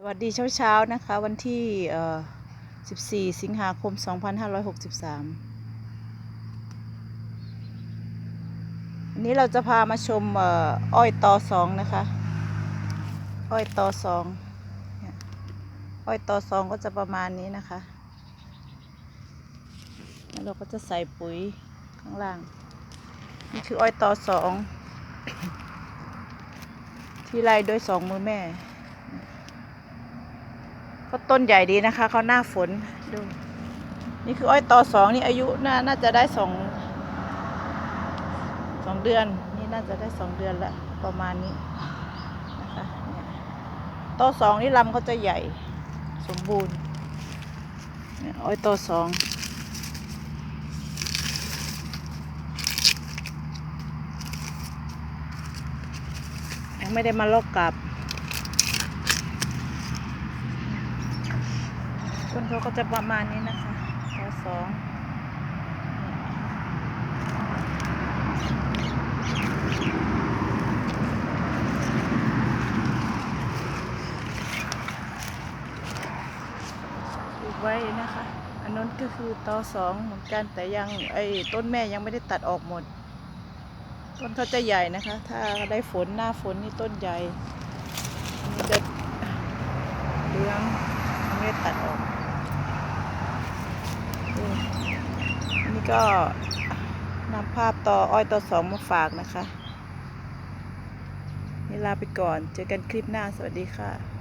สวัสดีเช้าๆนะคะ วันที่ 14 สิงหาคม 2563 วันนี้เราจะพามาชมอ้อยตอสองนะคะ อ้อยตอสองอ้อยตอสองก็จะประมาณนี้นะคะ แล้วเราก็จะใส่ปุ๋ยข้างล่าง นี่คืออ้อยตอสองที่ไล่ด้วยสองมือแม่ ก็ต้นใหญ่ดีนะคะเขาหน้าฝนดูนี่คืออ้อยตอสองนี่อายุน่าน่าจะได้สองสองเดือน นี่น่าจะได้สองเดือนละประมาณนี้นะคะตอสองนี่ลำเขาจะใหญ่สมบูรณ์อ้อยตอสองยังไม่ได้มาลอกกลับ นเขาก็จะประมาณนี้นะคะแถวสองปลูกไว้นะคะ อันนั้นก็คือตอสองเหมือนกันแต่ยังไอ้ต้นแม่ยังไม่ได้ตัดออกหมด ต้นเขาจะใหญ่นะคะ ถ้าได้ฝนหน้าฝนนี่ต้นใหญ่อันนี้จะเหลืองยังไม่ได้ตัดออก นี่อันนี้ ก็นำภาพต่ออ้อยต่อสองมาฝากนะคะนี่ลาไปก่อน เจอกันคลิปหน้า สวัสดีค่ะ